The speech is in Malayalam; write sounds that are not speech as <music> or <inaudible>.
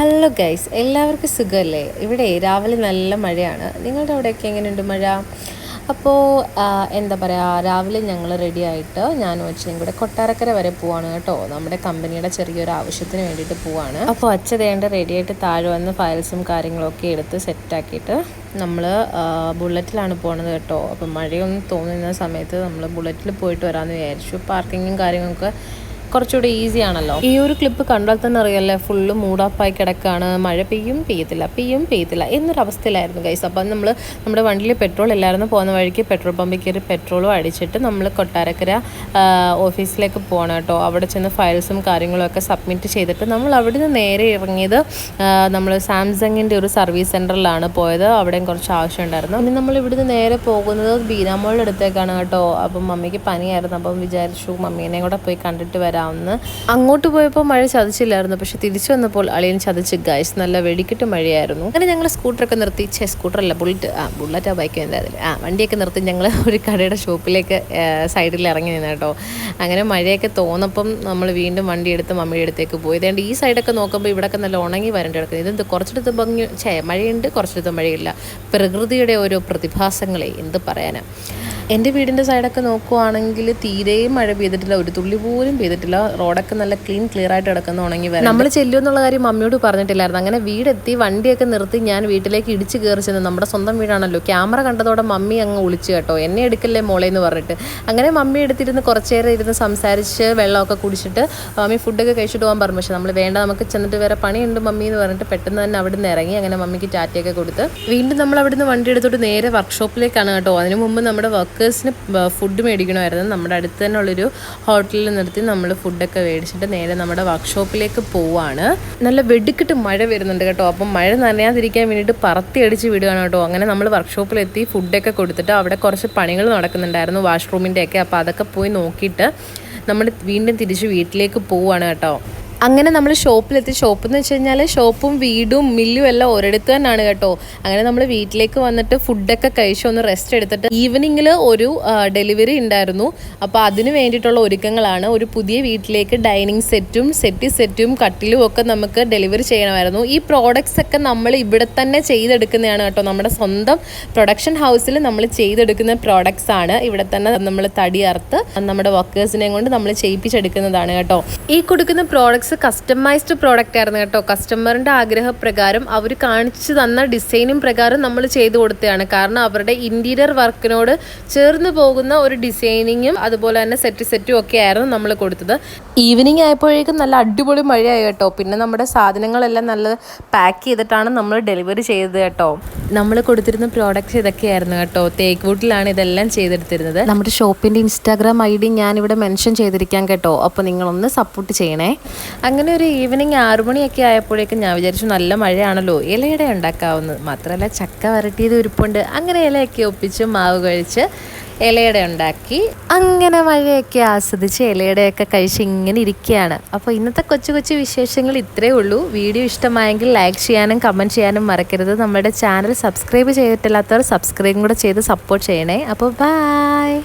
ഹലോ ഗൈസ് എല്ലാവർക്കും സുഖമല്ലേ? ഇവിടെ രാവിലെ നല്ല മഴയാണ്. നിങ്ങളുടെ അവിടെയൊക്കെ എങ്ങനെയുണ്ട് മഴ? അപ്പോൾ എന്താ പറയുക രാവിലെ ഞങ്ങൾ റെഡി ആയിട്ട് ഞാനും അച്ഛനും കൂടെ കൊട്ടാരക്കര വരെ പോവാണ് കേട്ടോ. നമ്മുടെ കമ്പനിയുടെ ചെറിയൊരു ആവശ്യത്തിന് വേണ്ടിയിട്ട് പോവാണ്. അപ്പോൾ അച്ഛ ദേണ്ട റെഡി ആയിട്ട് താഴെ വന്ന് ഫയൽസും കാര്യങ്ങളൊക്കെ എടുത്ത് സെറ്റാക്കിയിട്ട് നമ്മൾ ബുള്ളറ്റിലാണ് പോണത് കേട്ടോ. അപ്പം മഴയൊന്നും തോന്നുന്ന സമയത്ത് നമ്മൾ ബുള്ളറ്റിൽ പോയിട്ട് വരാമെന്ന് വിചാരിച്ചു. പാർക്കിങ്ങും കാര്യങ്ങളൊക്കെ കുറച്ചുകൂടി ഈസി ആണല്ലോ. ഈ ഒരു ക്ലിപ്പ് കണ്ടാൽ തന്നെ അറിയാലേ ഫുള്ള് മൂടാപ്പായി കിടക്കാണ്. മഴ പെയ്യും പെയ്യത്തില്ല പെയ്യും പെയ്യത്തില്ല എന്നൊരു അവസ്ഥയിലായിരുന്നു ഗൈസ് അപ്പം നമ്മൾ നമ്മുടെ വണ്ടിയിൽ പെട്രോൾ ഇല്ലായിരുന്നു പോകുന്ന വഴിക്ക് പെട്രോൾ പമ്പിൽ കയറി പെട്രോളും അടിച്ചിട്ട് നമ്മൾ കൊട്ടാരക്കര ഓഫീസിലേക്ക് പോകണം കേട്ടോ. അവിടെ ചെന്ന് ഫയൽസും കാര്യങ്ങളും ഒക്കെ സബ്മിറ്റ് ചെയ്തിട്ട് നമ്മൾ അവിടെ നേരെ ഇറങ്ങിയത് നമ്മൾ സാംസങ്ങിന്റെ ഒരു സർവീസ് സെന്ററിലാണ് പോയത്. അവിടെയും കുറച്ച് ആവശ്യം ഉണ്ടായിരുന്നു. പിന്നെ നമ്മൾ ഇവിടുന്ന് നേരെ പോകുന്നത് ബീനാമോളുടെ അടുത്തേക്കാണ് കേട്ടോ. അപ്പം മമ്മിക്ക് പനിയായിരുന്നു. അപ്പം വിചാരിച്ചു മമ്മീനെ കൂടെ പോയി കണ്ടിട്ട് വരാമെന്ന് അങ്ങോട്ട് പോയപ്പോൾ മഴ ചതിച്ചില്ലായിരുന്നു. പക്ഷെ തിരിച്ചു വന്നപ്പോൾ അളിയൻ ചതിച്ച് ഗൈസ് നല്ല വെടിക്കിട്ട് മഴയായിരുന്നു. അങ്ങനെ ഞങ്ങൾ സ്കൂട്ടറൊക്കെ നിർത്തി. ചേ സ്കൂട്ടറല്ല ബുള്ളറ്റ്. ആ ബുള്ളറ്റ് ബൈക്ക് എന്തായാലും ആ വണ്ടിയൊക്കെ നിർത്തി ഞങ്ങൾ <laughs> ഒരു കടയുടെ ഷോപ്പിലേക്ക് സൈഡിൽ ഇറങ്ങി നിന്ന് കേട്ടോ. അങ്ങനെ മഴയൊക്കെ തോന്നപ്പം നമ്മൾ വീണ്ടും വണ്ടി എടുത്ത് മമ്മിയുടെ അടുത്തേക്ക് പോയി. ഇതേണ്ട ഈ സൈഡൊക്കെ നോക്കുമ്പോൾ ഇവിടെയൊക്കെ നല്ല ഉണങ്ങി വരണ്ട കിടക്കുന്നത് ഇതെന്ത് കുറച്ചെടുത്ത് ഭംഗി ഛേ മഴയുണ്ട് കുറച്ചെടുത്ത് മഴയില്ല. പ്രകൃതിയുടെ ഓരോ പ്രതിഭാസങ്ങളെ എന്ത് പറയാനാ. എന്റെ വീടിന്റെ സൈഡൊക്കെ നോക്കുവാണെങ്കിൽ തീരെയും മഴ പെയ്തിട്ടില്ല ഒരു തുള്ളി പോലും പെയ്തിട്ടില്ല. റോഡൊക്കെ നല്ല ക്ലീൻ ക്ലിയർ ആയിട്ട് കിടക്കുന്ന ഉണങ്ങി വരാം നമ്മൾ ചെല്ലുമെന്നുള്ള കാര്യം മമ്മിയോട് പറഞ്ഞിട്ടില്ലായിരുന്നു. അങ്ങനെ വീടെത്തി വണ്ടിയൊക്കെ നിർത്തി ഞാൻ വീട്ടിലേക്ക് ഇടിച്ച് കയറി ചെന്ന്. നമ്മുടെ സ്വന്തം വീടാണല്ലോ. ക്യാമറ കണ്ടതോടെ മമ്മി അങ്ങ് ഒളിച്ചു കേട്ടോ. എന്നെ എടുക്കല്ലേ മോളെ എന്ന് പറഞ്ഞിട്ട്. അങ്ങനെ മമ്മി എടുത്തിരുന്ന് കുറച്ച് നേരം ഇരുന്ന് സംസാരിച്ച് വെള്ളമൊക്കെ കുടിച്ചിട്ട് മമ്മി ഫുഡൊക്കെ കഴിച്ചിട്ട് പോകാൻ പറഞ്ഞു. പക്ഷെ നമ്മൾ വേണ്ട നമുക്ക് ചെന്നിട്ട് വേറെ പണിയുണ്ട് മമ്മി എന്ന് പറഞ്ഞിട്ട് പെട്ടെന്ന് തന്നെ അവിടെ നിന്ന് ഇറങ്ങി. അങ്ങനെ മമ്മിക്ക് ടാറ്റയൊക്കെ കൊടുത്ത്. വീണ്ടും നമ്മൾ അവിടുന്ന് വണ്ടി എടുത്തിട്ട് നേരെ വർക്ക്ഷോപ്പിലേക്കാണ് കേട്ടോ. അതിനു മുമ്പ് നമ്മുടെ വർക്കേഴ്സിന് ഫുഡ് മേടിക്കണമായിരുന്നു. നമ്മുടെ അടുത്ത് തന്നെ ഉള്ളൊരു ഹോട്ടലിൽ നിർത്തി നമ്മൾ ഫുഡൊക്കെ മേടിച്ചിട്ട് നേരെ നമ്മുടെ വർക്ക്ഷോപ്പിലേക്ക് പോവാണ്. നല്ല വെടിക്കിട്ട് മഴ വരുന്നുണ്ട് കേട്ടോ. അപ്പം മഴ നനയാതിരിക്കാൻ വേണ്ടിയിട്ട് പറത്തി അടിച്ച് വിടുകയാണ് കേട്ടോ. അങ്ങനെ നമ്മൾ വർക്ക്ഷോപ്പിലെത്തി ഫുഡൊക്കെ കൊടുത്തിട്ട് അവിടെ കുറച്ച് പണികൾ നടക്കുന്നുണ്ടായിരുന്നു വാഷ്റൂമിന്റെയൊക്കെ അപ്പോൾ അതൊക്കെ പോയി നോക്കിയിട്ട് നമ്മൾ വീണ്ടും തിരിച്ച് വീട്ടിലേക്ക് പോവാണ് കേട്ടോ. അങ്ങനെ നമ്മൾ ഷോപ്പിലെത്തി. ഷോപ്പ് എന്ന് വെച്ച് കഴിഞ്ഞാൽ ഷോപ്പും വീടും മില്ലും എല്ലാം ഒരിടത്ത് തന്നെയാണ് കേട്ടോ. അങ്ങനെ നമ്മൾ വീട്ടിലേക്ക് വന്നിട്ട് ഫുഡൊക്കെ കഴിച്ച് ഒന്ന് റെസ്റ്റ് എടുത്തിട്ട് ഈവനിങ്ങിൽ ഒരു ഡെലിവറി ഉണ്ടായിരുന്നു. അപ്പോൾ അതിന് വേണ്ടിയിട്ടുള്ള ഒരുക്കങ്ങളാണ്. ഒരു പുതിയ വീട്ടിലേക്ക് ഡൈനിങ് സെറ്റും സെറ്റി സെറ്റും കട്ടിലും ഒക്കെ നമുക്ക് ഡെലിവറി ചെയ്യണമായിരുന്നു. ഈ പ്രോഡക്ട്സ് ഒക്കെ നമ്മൾ ഇവിടെ തന്നെ ചെയ്തെടുക്കുന്നതാണ് കേട്ടോ. നമ്മുടെ സ്വന്തം പ്രൊഡക്ഷൻ ഹൗസിൽ നമ്മൾ ചെയ്തെടുക്കുന്ന പ്രോഡക്ട്സ് ആണ്. ഇവിടെ തന്നെ നമ്മൾ തടി നമ്മുടെ വർക്കേഴ്സിനെ കൊണ്ട് നമ്മൾ ചെയ്യിപ്പിച്ചെടുക്കുന്നതാണ് കേട്ടോ. ഈ കൊടുക്കുന്ന പ്രോഡക്ട്സ് കസ്റ്റമൈസ്ഡ് പ്രോഡക്റ്റ് ആയിരുന്നു കേട്ടോ. കസ്റ്റമറിന്റെ ആഗ്രഹപ്രകാരം അവർ കാണിച്ചു തന്ന ഡിസൈനും പ്രകാരം നമ്മൾ ചെയ്തു കൊടുത്തതാണ്. കാരണം അവരുടെ ഇന്റീരിയർ വർക്കിനോട് ചേർന്ന് പോകുന്ന ഒരു ഡിസൈനിങ്ങും അതുപോലെ തന്നെ സെറ്റ് സെറ്റും ഒക്കെ ആയിരുന്നു നമ്മൾ കൊടുത്തത്. ഈവനിങ് ആയപ്പോഴേക്കും നല്ല അടിപൊളി മഴയായി കേട്ടോ. പിന്നെ നമ്മുടെ സാധനങ്ങളെല്ലാം നല്ല പാക്ക് ചെയ്തിട്ടാണ് നമ്മൾ ഡെലിവറി ചെയ്തത് കേട്ടോ. നമ്മൾ കൊടുത്തിരുന്ന പ്രോഡക്റ്റ്സ് ഇതൊക്കെയായിരുന്നു കേട്ടോ. തേക്ക് വുട്ടിലാണ് ഇതെല്ലാം ചെയ്തെടുത്തിരുന്നത്. നമ്മുടെ ഷോപ്പിന്റെ ഇൻസ്റ്റാഗ്രാം ഐ ഡി ഞാനിവിടെ മെൻഷൻ ചെയ്തിരിക്കാം കേട്ടോ. അപ്പോൾ നിങ്ങളൊന്ന് സപ്പോർട്ട് ചെയ്യണേ. അങ്ങനെ ഒരു ഈവനിങ് ആറു മണിയൊക്കെ ആയപ്പോഴേക്കും ഞാൻ വിചാരിച്ചു നല്ല മഴയാണല്ലോ ഇലയുടെ ഉണ്ടാക്കാവുന്നത്. മാത്രമല്ല ചക്ക വരട്ടിയത് ഉരുപ്പുണ്ട്. അങ്ങനെ ഇലയൊക്കെ ഒപ്പിച്ച് മാവ് കഴിച്ച് ഇലയുടെ ഉണ്ടാക്കി. അങ്ങനെ മഴയൊക്കെ ആസ്വദിച്ച് ഇലയുടെയൊക്കെ കഴിച്ച് ഇങ്ങനെ ഇരിക്കുകയാണ്. അപ്പോൾ ഇന്നത്തെ കൊച്ചു കൊച്ചു വിശേഷങ്ങൾ ഇത്രയേ ഉള്ളൂ. വീഡിയോ ഇഷ്ടമായെങ്കിൽ ലൈക്ക് ചെയ്യാനും കമന്റ് ചെയ്യാനും മറക്കരുത്. നമ്മുടെ ചാനൽ സബ്സ്ക്രൈബ് ചെയ്തിട്ടില്ലാത്തവർ സബ്സ്ക്രൈബും കൂടെ ചെയ്ത് സപ്പോർട്ട് ചെയ്യണേ. അപ്പോൾ ബൈ